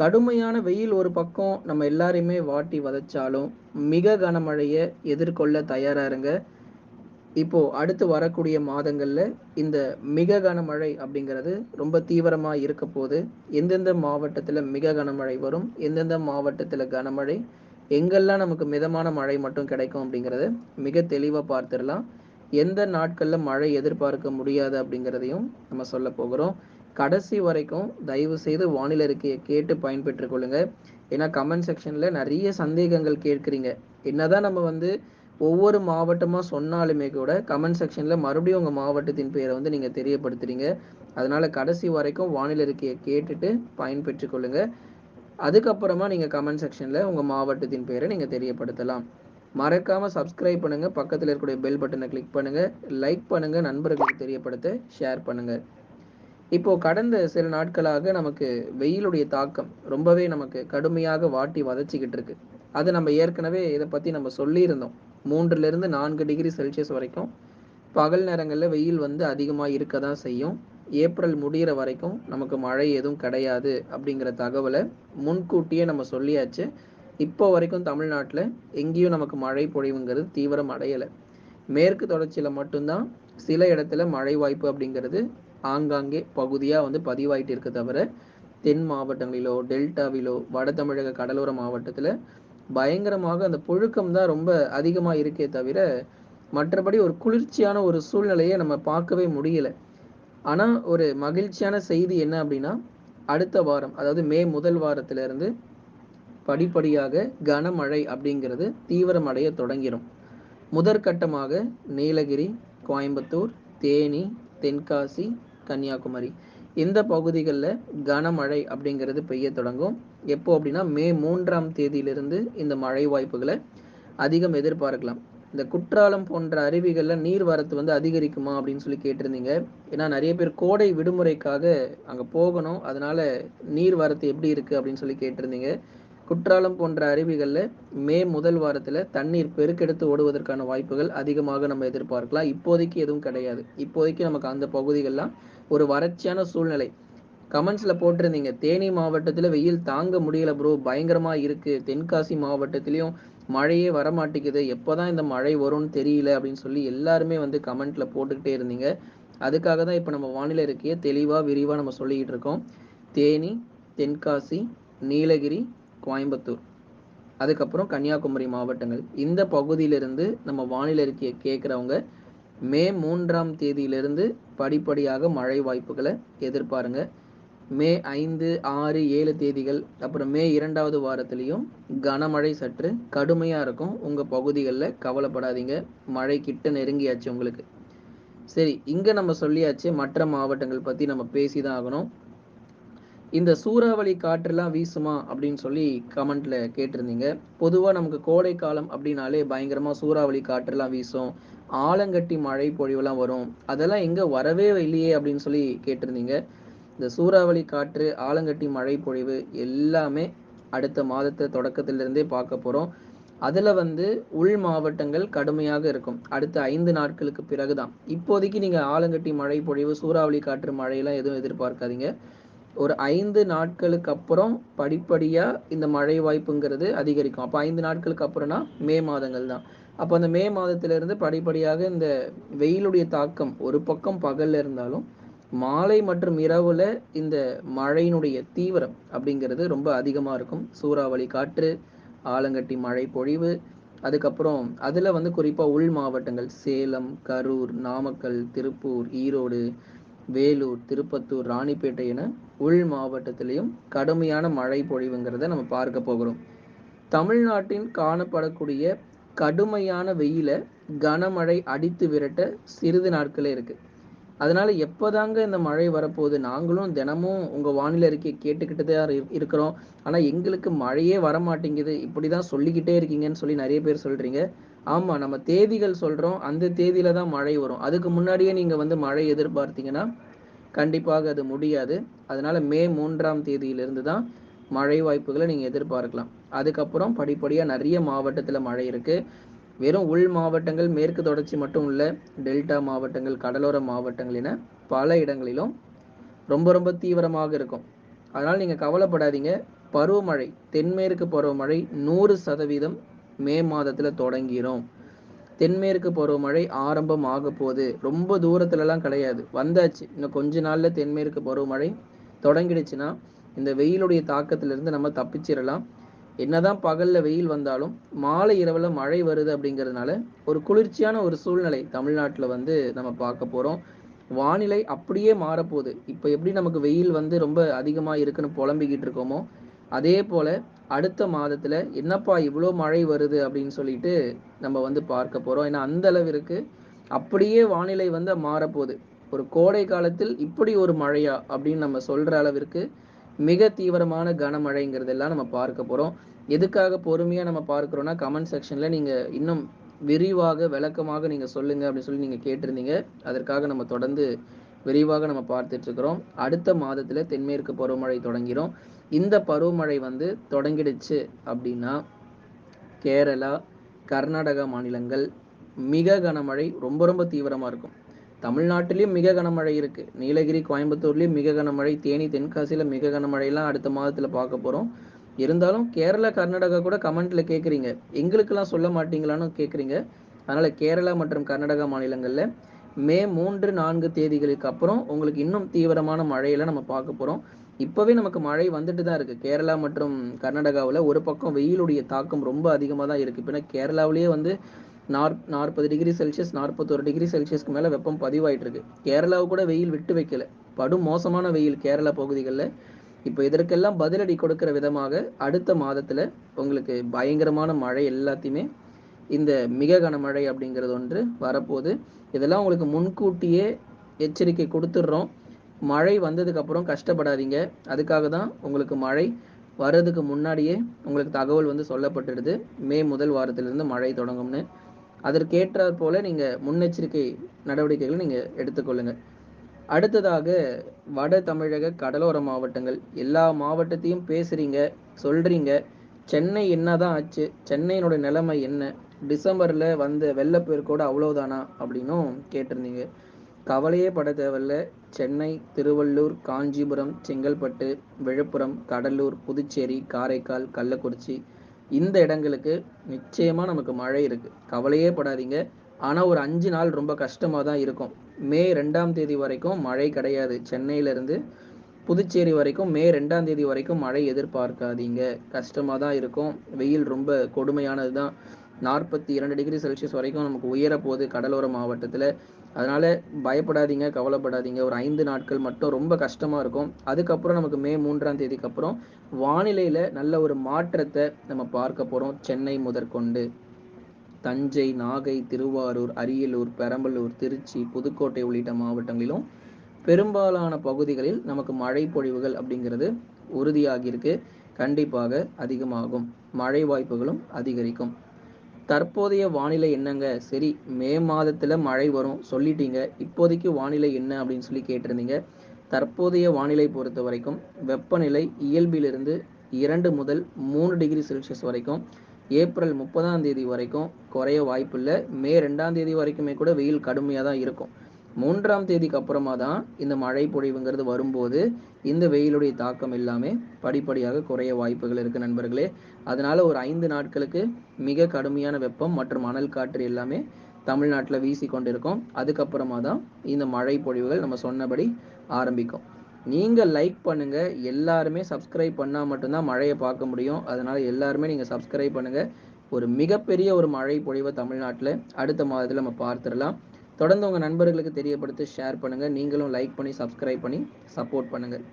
கடுமையான வெயில் ஒரு பக்கம் நம்ம எல்லாரையுமே வாட்டி வதைச்சாலும் மிக கனமழையை எதிர்கொள்ள தயாரா இருங்க. இப்போ அடுத்து வரக்கூடிய மாதங்கள்ல இந்த மிக கனமழை அப்படிங்கிறது ரொம்ப தீவிரமா இருக்க போது எந்தெந்த மாவட்டத்துல மிக கனமழை வரும் எந்தெந்த மாவட்டத்துல கனமழை எங்கெல்லாம் நமக்கு மிதமான மழை மட்டும் கிடைக்கும் அப்படிங்கிறத மிக தெளிவா பார்த்துடலாம். எந்த நாட்கள்ல மழை எதிர்பார்க்க முடியாது அப்படிங்கிறதையும் நம்ம சொல்ல போகிறோம். கடைசி வரைக்கும் தயவு செய்து வானிலை இருக்கையை கேட்டு பயன்பெற்றுக் கொள்ளுங்க. ஏன்னா கமெண்ட் செக்ஷன்ல நிறைய சந்தேகங்கள் கேட்குறீங்க. என்னதான் நம்ம வந்து ஒவ்வொரு மாவட்டமாக சொன்னாலுமே கூட கமெண்ட் செக்ஷன்ல மறுபடியும் உங்கள் மாவட்டத்தின் பெயரை வந்து நீங்கள் தெரியப்படுத்துறீங்க. அதனால கடைசி வரைக்கும் வானிலை இருக்கையை கேட்டுட்டு பயன்பெற்றுக் கொள்ளுங்க. அதுக்கப்புறமா நீங்கள் கமெண்ட் செக்ஷன்ல உங்கள் மாவட்டத்தின் பெயரை நீங்கள் தெரியப்படுத்தலாம். மறக்காம சப்ஸ்கிரைப் பண்ணுங்க. பக்கத்தில் இருக்கக்கூடிய பெல் பட்டனை கிளிக் பண்ணுங்க. லைக் பண்ணுங்க. நண்பர்களுக்கு தெரியப்படுத்த ஷேர் பண்ணுங்க. இப்போ கடந்த சில நாட்களாக நமக்கு வெயிலுடைய தாக்கம் ரொம்பவே நமக்கு கடுமையாக வாட்டி வதச்சிக்கிட்டு இருக்கு. அது நம்ம ஏற்கனவே இதை பத்தி நம்ம சொல்லியிருந்தோம். மூன்றுல இருந்து நான்கு டிகிரி செல்சியஸ் வரைக்கும் பகல் நேரங்களில் வெயில் வந்து அதிகமாக இருக்க தான் செய்யும். ஏப்ரல் முடியிற வரைக்கும் நமக்கு மழை எதுவும் கிடையாது அப்படிங்கிற தகவலை முன்கூட்டியே நம்ம சொல்லியாச்சு. இப்போ வரைக்கும் தமிழ்நாட்டில் எங்கேயும் நமக்கு மழை பொழிவுங்கிறது தீவிரம் அடையலை. மேற்கு தொடர்ச்சியில் மட்டும்தான் சில இடத்துல மழை வாய்ப்பு அப்படிங்கிறது ஆங்காங்கே பகுதியாக வந்து பதிவாயிட்டு இருக்க தவிர தென் மாவட்டங்களிலோ டெல்டாவிலோ வட தமிழக கடலோர மாவட்டத்தில் பயங்கரமாக அந்த புழுக்கம் தான் ரொம்ப அதிகமாக இருக்கே தவிர மற்றபடி ஒரு குளிர்ச்சியான ஒரு சூழ்நிலையை நம்ம பார்க்கவே முடியல. ஆனால் ஒரு மகிழ்ச்சியான செய்தி என்ன அப்படின்னா அடுத்த வாரம் அதாவது மே முதல் வாரத்திலிருந்து படிப்படியாக கனமழை அப்படிங்கிறது தீவிரமடைய தொடங்கிடும் முதற்கட்டமாக நீலகிரி கோயம்புத்தூர் தேனி தென்காசி கன்னியாகுமரி. இந்த பகுதிகளில் கனமழை அப்படிங்கிறது பெய்ய தொடங்கும். எப்போ அப்படின்னா மே மூன்றாம் தேதியிலிருந்து இந்த மழை வாய்ப்புகளை அதிகம் எதிர்பார்க்கலாம். இந்த குற்றாலம் போன்ற அருவிகளில் நீர் வரத்து வந்து அதிகரிக்குமா அப்படின்னு சொல்லி கேட்டிருந்தீங்க. ஏன்னா நிறைய பேர் கோடை விடுமுறைக்காக அங்கே போகணும். அதனால நீர் வரத்து எப்படி இருக்கு அப்படின்னு சொல்லி கேட்டிருந்தீங்க. குற்றாலம் போன்ற அருவிகளில் மே முதல் வாரத்தில் தண்ணீர் பெருக்கெடுத்து ஓடுவதற்கான வாய்ப்புகள் அதிகமாக நம்ம எதிர்பார்க்கலாம். இப்போதைக்கு எதுவும் கிடையாது. இப்போதைக்கு நமக்கு அந்த பகுதிகள்லாம் ஒரு வறட்சியான சூழ்நிலை. கமெண்ட்ஸில் போட்டிருந்தீங்க. தேனி மாவட்டத்தில் வெயில் தாங்க முடியல ப்ரோ பயங்கரமாக இருக்குது தென்காசி மாவட்டத்திலையும் மழையே வரமாட்டேங்குது. எப்போதான் இந்த மழை வரும்னு தெரியல அப்படின்னு சொல்லி எல்லாருமே வந்து கமெண்ட்ல போட்டுக்கிட்டே இருந்தீங்க. அதுக்காக தான் இப்போ நம்ம வானிலை இருக்கையே தெளிவாக விரிவாக நம்ம சொல்லிக்கிட்டு இருக்கோம். தேனி தென்காசி நீலகிரி கோயம்புத்தூர். அதுக்கப்புறம் கன்னியாகுமரி மாவட்டங்கள். இந்த பகுதியிலிருந்து நம்ம வானிலை அறிக்கையை கேட்குறவங்க மே மூன்றாம் தேதியிலிருந்து படிப்படியாக மழை வாய்ப்புகளை எதிர்பாருங்க. மே ஐந்து ஆறு ஏழு தேதிகள் அப்புறம் மே இரண்டாவது வாரத்திலையும் கனமழை சற்று கடுமையாக இருக்கும். உங்கள் பகுதிகளில் கவலைப்படாதீங்க. மழை கிட்ட நெருங்கியாச்சு உங்களுக்கு. சரி இங்கே நம்ம சொல்லியாச்சு மற்ற மாவட்டங்கள் பற்றி நம்ம பேசி தான் ஆகணும். இந்த சூறாவளி காற்றுலாம் வீசுமா அப்படின்னு சொல்லி கமெண்ட்ல கேட்டிருந்தீங்க. பொதுவாக நமக்கு கோடை காலம் அப்படின்னாலே பயங்கரமா சூறாவளி காற்றுலாம் வீசும். ஆலங்கட்டி மழை பொழிவுலாம் வரும். அதெல்லாம் எங்க வரவே இல்லையே அப்படின்னு சொல்லி கேட்டிருந்தீங்க. இந்த சூறாவளி காற்று ஆலங்கட்டி மழை பொழிவு எல்லாமே அடுத்த மாதத்து தொடக்கத்திலிருந்தே பார்க்க போறோம். அதுல வந்து உள் மாவட்டங்கள் கடுமையாக இருக்கும். அடுத்த ஐந்து நாட்களுக்கு பிறகுதான். இப்போதைக்கு நீங்க ஆலங்கட்டி மழை பொழிவு சூறாவளி காற்று மழையெல்லாம் எதுவும் எதிர்பார்க்காதீங்க. ஒரு ஐந்து நாட்களுக்கு அப்புறம் படிப்படியா இந்த மழை வாய்ப்புங்கிறது அதிகரிக்கும். அப்போ ஐந்து நாட்களுக்கு அப்புறம்னா மே மாதங்கள் தான். அப்போ அந்த மே மாதத்திலிருந்து படிப்படியாக இந்த வெயிலுடைய தாக்கம் ஒரு பக்கம் பகல்ல இருந்தாலும் மாலை மற்றும் இரவுல இந்த மழையினுடைய தீவிரம் அப்படிங்கிறது ரொம்ப அதிகமா இருக்கும். சூறாவளி காற்று ஆலங்கட்டி மழை பொழிவு அதுக்கப்புறம் அதுல வந்து குறிப்பா உள் மாவட்டங்கள் சேலம் கரூர் நாமக்கல் திருப்பூர் ஈரோடு வேலூர் திருப்பத்தூர் ராணிப்பேட்டை என உள் மாவட்டத்திலையும் கடுமையான மழை பொழிவுங்கிறத நம்ம பார்க்க போகிறோம். தமிழ்நாட்டின் காணப்படக்கூடிய கடுமையான வெயில கனமழை அடித்து விரட்ட சிறிது நாட்களே இருக்கு. அதனால எப்போதாங்க இந்த மழை வரப்போகுது? நாங்களும் தினமும் உங்க வானிலை அறிக்கையை கேட்டுக்கிட்டு தான் இரு- இருக்கிறோம். ஆனா எங்களுக்கு மழையே வர மாட்டேங்குது இப்படிதான் சொல்லிக்கிட்டே இருக்கீங்கன்னு சொல்லி நிறைய பேர் சொல்றீங்க. ஆமா நம்ம தேதிகள் சொல்றோம் அந்த தேதியில தான் மழை வரும். அதுக்கு முன்னாடியே நீங்க வந்து மழை எதிர்பார்த்தீங்கன்னா கண்டிப்பாக அது முடியாது. அதனால மே மூன்றாம் தேதியிலிருந்து தான் மழை வாய்ப்புகளை நீங்க எதிர்பார்க்கலாம். அதுக்கப்புறம் படிப்படியா நிறைய மாவட்டத்துல மழை இருக்கு. வெறும் உள் மாவட்டங்கள் மேற்கு தொடர்ச்சி மட்டும் இல்லை டெல்டா மாவட்டங்கள் கடலோர மாவட்டங்கள் என பல இடங்களிலும் ரொம்ப ரொம்ப தீவிரமாக இருக்கும். அதனால நீங்க கவலைப்படாதீங்க. பருவமழை தென்மேற்கு பருவமழை நூறு சதவீதம் மே மாதத்துல தொடங்கிரும். தென்மேற்கு பருவமழை ஆரம்பம் ஆக போகுது. ரொம்ப தூரத்துலலாம் கிடையாது. வந்தாச்சு. இன்னும் கொஞ்ச நாள்ல தென்மேற்கு பருவமழை தொடங்கிடுச்சுன்னா இந்த வெயிலுடைய தாக்கத்திலிருந்து நம்ம தப்பிச்சிடலாம் என்னதான் பகல்ல வெயில் வந்தாலும் மாலை இரவுல மழை வருது அப்படிங்கிறதுனால ஒரு குளிர்ச்சியான ஒரு சூழ்நிலை தமிழ்நாட்டுல வந்து நம்ம பார்க்க போறோம். வானிலை அப்படியே மாறப்போகுது. இப்போ எப்படி நமக்கு வெயில் வந்து ரொம்ப அதிகமா இருக்குன்னு புலம்பிக்கிட்டு இருக்கோமோ அதே போல அடுத்த மாதத்துல என்னப்பா இவ்வளோ மழை வருது அப்படின்னு சொல்லிட்டு நம்ம வந்து பார்க்க போறோம். ஏன்னா அந்த அளவிற்கு அப்படியே வானிலை வந்து மாறப்போகுது. ஒரு கோடை காலத்தில் இப்படி ஒரு மழையா அப்படின்னு நம்ம சொல்ற அளவிற்கு மிக தீவிரமான கனமழைங்கிறதெல்லாம் நம்ம பார்க்க போறோம். எதுக்காக பொறுமையா நம்ம பார்க்குறோன்னா கமெண்ட் செக்ஷன்ல நீங்க இன்னும் விரிவாக விளக்கமாக நீங்க சொல்லுங்க அப்படின்னு சொல்லி நீங்க கேட்டிருந்தீங்க. அதற்காக நம்ம தொடர்ந்து விரிவாக நம்ம பார்த்துட்டு இருக்கிறோம். அடுத்த மாதத்துல தென்மேற்கு பருவமழை தொடங்கிறோம். இந்த பருவமழை வந்து தொடங்கிடுச்சு அப்படின்னா கேரளா கர்நாடகா மாநிலங்கள் மிக கனமழை ரொம்ப ரொம்ப தீவிரமாக இருக்கும். தமிழ்நாட்டிலையும் மிக கனமழை இருக்குது நீலகிரி கோயம்புத்தூர்லேயும் மிக கனமழை தேனி தென்காசியில் மிக கனமழையெல்லாம் அடுத்த மாதத்தில் பார்க்க போகிறோம் இருந்தாலும் கேரளா கர்நாடகா கூட கமெண்ட்ல கேட்குறீங்க எங்களுக்கெல்லாம் சொல்ல மாட்டீங்களான்னு கேட்குறீங்க அதனால் கேரளா மற்றும் கர்நாடகா மாநிலங்களில் மே மூன்று நான்கு தேதிகளுக்கு அப்புறம் உங்களுக்கு இன்னும் தீவிரமான மழையெல்லாம் நம்ம பார்க்க போகிறோம் இப்போவே நமக்கு மழை வந்துட்டு தான் இருக்குது கேரளா மற்றும் கர்நாடகாவில் ஒரு பக்கம் வெயிலுடைய தாக்கம் ரொம்ப அதிகமாக தான் இருக்குது இப்போ கேரளாவிலேயே வந்து நாற் நாற்பது டிகிரி செல்சியஸ் நாற்பத்தொரு டிகிரி செல்சியஸ்க்கு மேலே வெப்பம் பதிவாயிட்டு இருக்கு. கேரளாவு கூட வெயில் விட்டு வைக்கல. படும் மோசமான வெயில் கேரளா பகுதிகளில். இப்போ இதற்கெல்லாம் பதிலடி கொடுக்கிற விதமாக அடுத்த மாதத்தில் உங்களுக்கு பயங்கரமான மழை எல்லாத்தையுமே இந்த மிக கனமழை அப்படிங்கிறது ஒன்று வரப்போகுது. இதெல்லாம் உங்களுக்கு முன்கூட்டியே எச்சரிக்கை கொடுத்துட்றோம். மழை வந்ததுக்கப்புறம் கஷ்டப்படாதீங்க. அதுக்காக தான் உங்களுக்கு மழை வர்றதுக்கு முன்னாடியே உங்களுக்கு தகவல் வந்து சொல்லப்பட்டுடுது. மே முதல் வாரத்திலிருந்து மழை தொடங்கும்னு. அதற்கேற்றாற் போல நீங்கள் முன்னெச்சரிக்கை நடவடிக்கைகளை நீங்கள் எடுத்துக்கொள்ளுங்க. அடுத்ததாக வட தமிழக கடலோர மாவட்டங்கள். எல்லா மாவட்டத்தையும் பேசுகிறீங்க சொல்கிறீங்க சென்னை என்ன தான் ஆச்சு சென்னையினோட நிலைமை என்ன டிசம்பரில் வந்த வெள்ளப்பெருக்கோட அவ்வளோதானா அப்படின்னும் கேட்டிருந்தீங்க. கவலையே பட தேவையில்ல. சென்னை திருவள்ளூர் காஞ்சிபுரம் செங்கல்பட்டு விழுப்புரம் கடலூர் புதுச்சேரி காரைக்கால் கள்ளக்குறிச்சி இந்த இடங்களுக்கு நிச்சயமாக நமக்கு மழை இருக்குது கவலையே படாதீங்க. ஆனால் ஒரு அஞ்சு நாள் ரொம்ப கஷ்டமாக தான் இருக்கும். மே ரெண்டாம் தேதி வரைக்கும் மழை கிடையாது. சென்னையிலேருந்து புதுச்சேரி வரைக்கும் மே ரெண்டாம் தேதி வரைக்கும் மழை எதிர்பார்க்காதீங்க. கஷ்டமாக தான் இருக்கும். வெயில் ரொம்ப கொடுமையானது தான் நாற்பத்தி இரண்டு டிகிரி செல்சியஸ் வரைக்கும் நமக்கு உயரப்போகுது கடலோர மாவட்டத்தில். அதனால் பயப்படாதீங்க கவலைப்படாதீங்க. ஒரு ஐந்து நாட்கள் மட்டும் ரொம்ப கஷ்டமாக இருக்கும். அதுக்கப்புறம் நமக்கு மே மூன்றாம் தேதிக்கு அப்புறம் வானிலையில் நல்ல ஒரு மாற்றத்தை நம்ம பார்க்க போகிறோம் சென்னை முதற்கொண்டு. தஞ்சை நாகை திருவாரூர் அரியலூர் பெரம்பலூர் திருச்சி புதுக்கோட்டை உள்ளிட்ட மாவட்டங்களிலும் பெரும்பாலான பகுதிகளில் நமக்கு மழை பொழிவுகள் அப்படிங்கிறது உறுதியாகியிருக்கு. கண்டிப்பாக அதிகமாகும். மழை வாய்ப்புகளும் அதிகரிக்கும். தற்போதைய வானிலை என்னங்க? சரி மே மாதத்தில் மழை வரும் சொல்லிட்டீங்க. இப்போதைக்கு வானிலை என்ன அப்படின்னு சொல்லி கேட்டிருந்தீங்க. தற்போதைய வானிலை பொறுத்த வரைக்கும் வெப்பநிலை இயல்பிலிருந்து இரண்டு முதல் மூணு டிகிரி செல்சியஸ் வரைக்கும் ஏப்ரல் முப்பதாம் தேதி வரைக்கும் குறைய வாய்ப்பில்லை. மே ரெண்டாம் தேதி வரைக்குமே கூட வெயில் கடுமையாக தான் இருக்கும். மூன்றாம் தேதிக்கு அப்புறமா தான் இந்த மழை பொழிவுங்கிறது வரும்போது இந்த வெயிலுடைய தாக்கம் எல்லாமே படிப்படியாக குறைய வாய்ப்புகள் இருக்கு நண்பர்களே. அதனால ஒரு ஐந்து நாட்களுக்கு மிக கடுமையான வெப்பம் மற்றும் மணல் காற்று எல்லாமே தமிழ்நாட்டில் வீசி கொண்டிருக்கோம் அதுக்கப்புறமா தான் இந்த மழை பொழிவுகள் நம்ம சொன்னபடி ஆரம்பிக்கும். நீங்கள் லைக் பண்ணுங்க. எல்லாருமே சப்ஸ்கிரைப் பண்ணால் மட்டும்தான் மழையை பார்க்க முடியும். அதனால எல்லாருமே நீங்கள் சப்ஸ்கிரைப் பண்ணுங்க. ஒரு மிகப்பெரிய ஒரு மழை பொழிவை தமிழ்நாட்டில் அடுத்த மாதத்தில் நம்ம பார்த்துடலாம். தொடர்ந்து உங்கள் நண்பர்களுக்கு தெரியப்படுத்தி ஷேர் பண்ணுங்கள் நீங்களும் லைக் பண்ணி சப்ஸ்கிரைப் பண்ணி சப்போர்ட் பண்ணுங்கள்